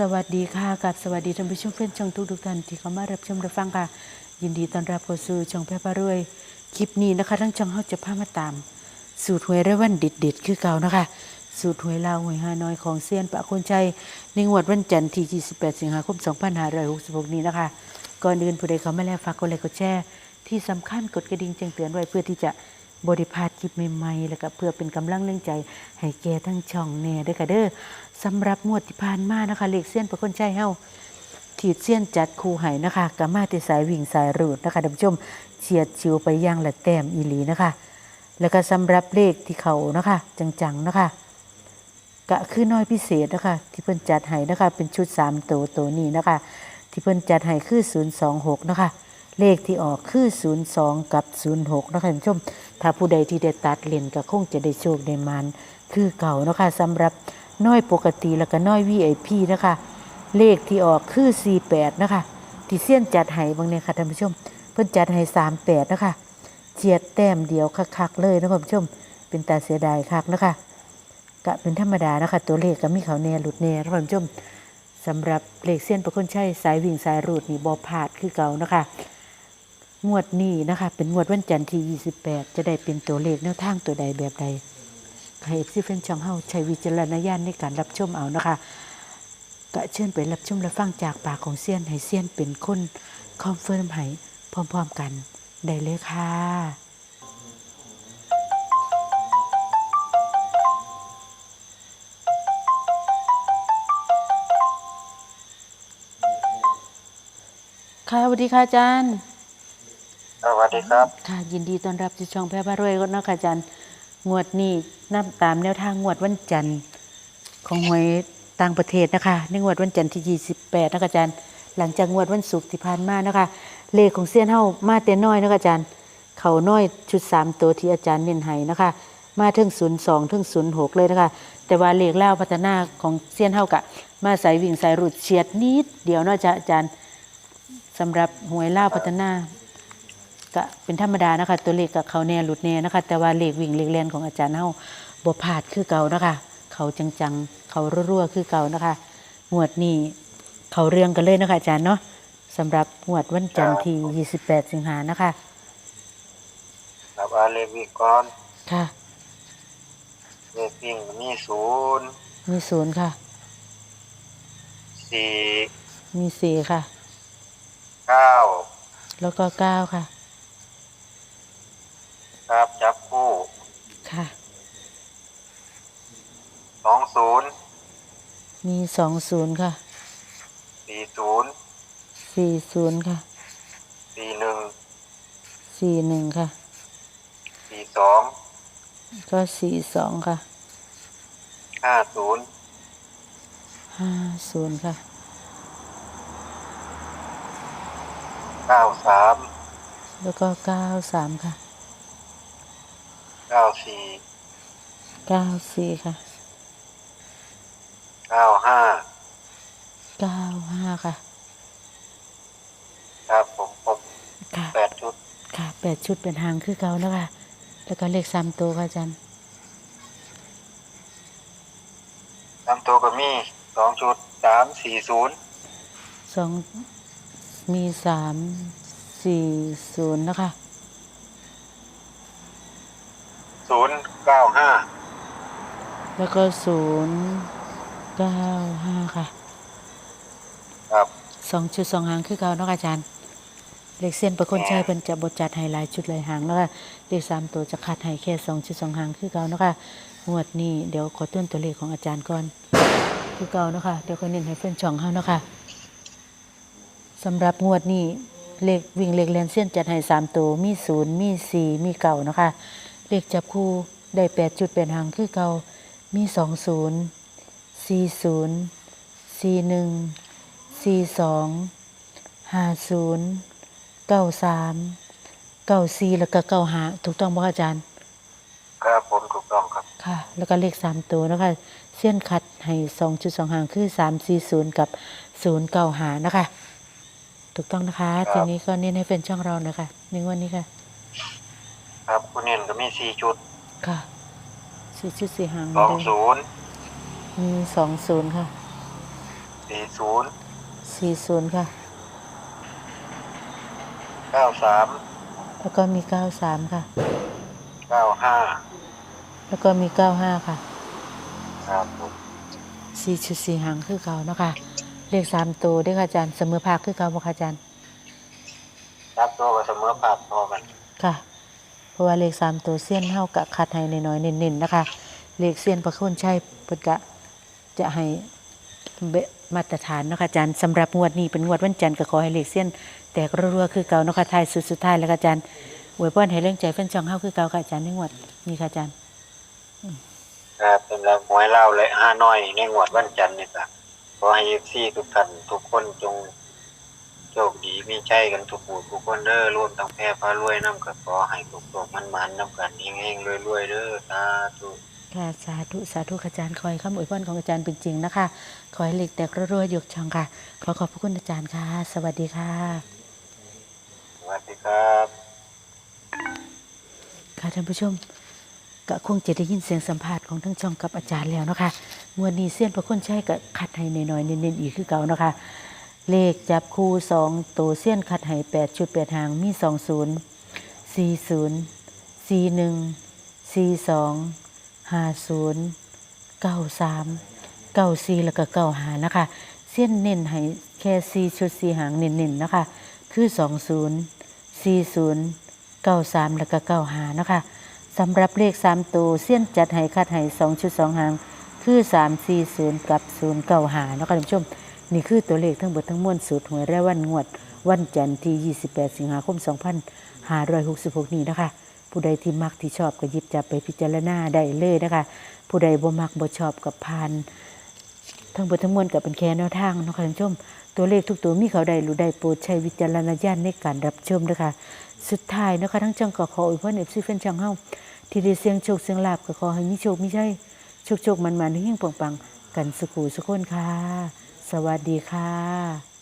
สวัสดีค่ะกับสวัสดีท่านผู้ชมเพื่อนช่องทุกทุกท่านที่เข้ามารับชมรับฟังค่ะ ยินดีต้อนรับเข้าสู่ช่องแพร่พารวย คลิปนี้นะคะทั้งช่องเฮาจะพามาตาม สูตรหวยรายวันเด็ดๆคือเก่านะคะ สูตรหวยลาวหวยฮานอยของเซียนปะคนใจในงวดวันจันทร์ที่ 28 สิงหาคม 2566 นี้นะคะ ก่อนอื่นผู้ใดเขาไม่แล้วฝากกดไลค์กดแชร์ที่สำคัญกดกระดิ่งแจ้งเตือนไว้เพื่อที่จะ บริพาดคลิปใหม่ๆ แล้วก็เพื่อเป็นกำลังเรื่องใจ ให้แกทั้งช่องแน่ด้วยค่ะเด้อสำหรับงวดที่ผ่านมานะคะเลขเซียนประคนใจเฮาถีดเสี้ยนจัดคูไห้นะคะกามาติสายวิ่งสายรูดนะคะท่านผู้ชมเฉียดชิวไปย่างละแต้มอีหลีนะคะ แล้วก็สำหรับเลขที่เขานะคะ จังๆนะคะกะคือน้อยพิเศษนะคะที่เพิ่นจัดให้นะคะเป็นชุด3ตัวตัวนี้นะคะ ที่เพิ่นจัดให้คือ 026 นะคะ เลขที่ออกคือ 02 กับ 06นะคะท่านผู้ชม ถ้าผู้ใดที่ได้ตัดเลนก็คงจะได้โชคได้มานคือเก่านะคะสำหรับน้อยปกติแล้วก็น้อย VIP นะคะ เลขที่ออกคือ 48 นะคะ ที่เสี้ยนจัดให้บางเนี่ยค่ะท่านผู้ชม เพิ่นจัดให้ 38 นะคะเจียดแต้มเดียวคักๆเลยนะคุณผู้ชม เป็นตาเสียดายคักนะคะก็เป็นธรรมดานะคะ ตัวเลขก็มีเขาแน่หลุดแน่นะคุณผู้ชมสำหรับเลขเส้นประคนใช้สายวิ่งสายรูดนี่บอพลาดคือเก่านะคะ งวดนี้นะคะ เป็นงวดวันจันทร์ที่ 28 จะได้เป็นตัวเลขแนวทางตัวใดแบบใดให้เอฟซีเฟนช่องเฮาใช้วิจารณญาณในการรับชมเอานะคะก็เชิญไปรับชมและฟังจากปากของเซียนให้เซียนเป็นคนคอนเฟิร์มให้พร้อมๆกันได้เลยค่ะค่ะสวัสดีค่ะอาจารย์ สวัสดีครับ ค่ะยินดีต้อนรับที่ช่องแพร่พารวยก็นะคะอาจารย์ งวดนี้นับตามแนวทางงวดวันจันทร์ของหวยต่างประเทศนะคะในงวดวันจันทร์ที่ 28 นะคะอาจารย์ หลังจากงวดวันศุกร์ที่ผ่านมานะคะ เลขของเซียนเฮามาแต่น้อยนะคะอาจารย์ เขาน้อยชุด 3 ตัวที่อาจารย์เน้นให้นะคะ มาถึง 02ถึง06 เลยนะคะ แต่ว่าเลขเล่าพัฒนาของเซียนเฮากะ มาสายวิ่งสายรุดเฉียดนิดเดียวเนาะจ้ะอาจารย์สำหรับหวยเล่าพัฒนา ก็เป็นธรรมดานะคะ ตัวเลขกับเขาแน่หลุดแน่นะคะ แต่ว่าเลขวิ่งเลขเล่นของอาจารย์เฮาบ่พลาดคือเก่านะคะ เขาจังๆ เขารั่วๆคือเก่านะคะงวดนี้เขาเรื่องกันเลยนะคะอาจารย์เนาะสำหรับงวดวันจันทร์ที่ 28 สิงหานะคะครับอาเลขวิกรค่ะ เลขวิ่งมีศูนย์มีศูนย์ค่ะ สี่มีสี่ค่ะเก้าแล้วก็เก้าค่ะ ครับจับคู่ ค่ะ สองศูนย์มีสองศูนย์ค่ะสี่ศูนย์สี่ศูนย์ค่ะสี่หนึ่งสี่หนึ่งค่ะสี่สองก็สี่สองค่ะห้าศูนย์ห้าศูนย์ค่ะเก้าสามแล้วก็เก้าสามค่ะเก้าสี่เก้าสี่ค่ะ เก้าห้าเก้าห้าค่ะ ครับผมครบค่ะ แปดชุดค่ะแปดชุดเป็นหางคือเก่าแล้วค่ะ แล้วก็เลขสามตัวค่ะอาจารย์นำตัวก็มีสองชุดสามสี่ศูนย์สองมีสามสี่ศูนย์นะคะศูนย์เก้าห้าแล้วก็ศูนย์ เก้าห้าค่ะครับสองชุดสองหางคือเก่าเนาะค่ะอาจารย์ เลขเส้นประคนใช้เป็นจะบดจัดให้หลายชุดหลายหางแล้วก็เลขสามตัวจะคัดให้แค่สองชุดสองหางคือเก่าเนาะค่ะงวดนี้เดี๋ยวขอต้นตัวเลขของอาจารย์ก่อนคือเก่าเนาะค่ะเดี๋ยวค่อยเน้นให้เพื่อนช่องเฮาเนาะค่ะสำหรับงวดนี้เลขวิ่งเลขแลนเส้นจัดให้สามตัวมีศูนย์มีสี่มีเก่าเนาะค่ะเลขจับคู่ได้แปดจุดเป็นหางคือเก่ามีสองศูนย์ สี่ศูนย์สี่หนึ่งสี่สองห้าศูนย์เก้าสามเก้าสี่แล้วก็เก้าหาถูกต้องบ่คะอาจารย์ ครับผมถูกต้องครับค่ะ แล้วก็เลขสามตัวนะคะเส้นคัดให้สองจุดสองหางคือสามสี่ศูนย์กับศูนย์เก้าหานะคะ ถูกต้องนะคะ ทีนี้ก็เน้นให้เป็นช่องเรานะคะในงวันนี้ค่ะ ครับคุณเน่นก็มีสี่ชุดค่ะสี่ชุดสี่หางสองเลยศูนย์ มีสองศูนย์ค่ะสี่ศูนย์สี่ศูนย์ค่ะเก้าสามแล้วก็มีเก้าสามค่ะเก้าห้าแล้วก็มีเก้าห้าค่ะครับผมสี่ชุดสี่หางคือเก่าเนาะคะเลขสามตัวเด้วยค่ะอาจารย์เสมอภาคคือเก่าบ่ค่ะอาจารย์รับตัวกับเสมอภาพพอกันค่ะ เพราะว่าเลขสามตัวเสี้ยนเท่ากับคัดให้น้อยๆเน้นๆนะคะ เลขเสี้ยนประคุณชัยเปิดกะ จะให้เบะมาตรฐานนะคะอาจารย์สำหรับงวดนี้เป็นงวดวันจันทร์ก็ขอให้เลขเสี้ยนแตกรัวๆคือเก่าเนาะคะทายสุดสุดท้ายแล้วอาจารย์อวยพรให้เรื่องใจแฟนช่องเฮาคือเก่าค่ะอาจารย์ในงวดนี้ค่ะอาจารย์ครับสำหรับหวยเล่าและห้าน้อยในงวดวันจันทร์นี่ครับขอให้เอฟซีทุกท่านทุกคนจงโชคดีมีใจกันทุกผู้ทุกคนเด้อร่วมทั้งแพร่พารวยน้ำก็ขอให้ทุกตกมันมันน้ำกันเฮงๆรวยๆเด้อสาธุ ค่ะสาธุสาธุค่ะอาจารย์คอยคำอวยพรของอาจารย์เป็นจริงนะคะ ขอให้เหล็กแตกรัวๆยกช่องค่ะ ขอขอบพระคุณอาจารย์ค่ะ สวัสดีค่ะ สวัสดีครับค่ะท่านผู้ชมก็คงจะได้ยินเสียงสัมภาษณ์ของทั้งช่องกับอาจารย์แล้วเนาะคะงวดนี้เสี้ยนพระคุณใช้ก็คัดให้น้อยๆเน้นๆอีกคือเก่าเนาะคะ เลขจับคู่สองตัวเสี้ยนคัดให้แปดชุดแปดหางมีสองศูนย์สี่ศูนย์สี่หนึ่งสี่สอง ห้าศูนย์เก้าสามเก้าสี่แล้วก็เก้าหานะคะเส้นเน้นให้แค่สี่ชุดสี่หางเน้นๆนะคะ คือสองศูนย์สี่ศูนย์เก้าสามแล้วก็เก้าหานะคะสำหรับเลขสามตัวเส้นจัดให้คัดให้สองชุดสองหางคือสามสี่ศูนย์กับศูนย์เก้าหานะคะท่านผู้ชม นี่คือตัวเลขทั้งหมดทั้งมวลสูตรหวยและวันงวด วันจันทร์ที่ 28 สิงหาคม 2566 นี้นะคะ ผู้ใดที่มักที่ชอบก็หยิบจับไปพิจารณาได้เลยนะคะ ผู้ใดบ่มักบ่ชอบกับพานทั้งหมดทั้งมวลกับเป็นแค่แนวทางนะคะท่านผู้ชม ตัวเลขทุกตัวมีเขาใดหรือใดโปรดใช้วิจารณญาณในการรับชมนะคะสุดท้ายนะคะทั้งจังก็ขออวยพรเอฟซีแฟนช่องเฮาที่ได้เสียงโชคเสียงลาบก็ขอให้มีโชคมีชัยโชคโชคมันมันเฮงๆปังๆกันสุขูสุขคนค่ะ สวัสดีค่ะ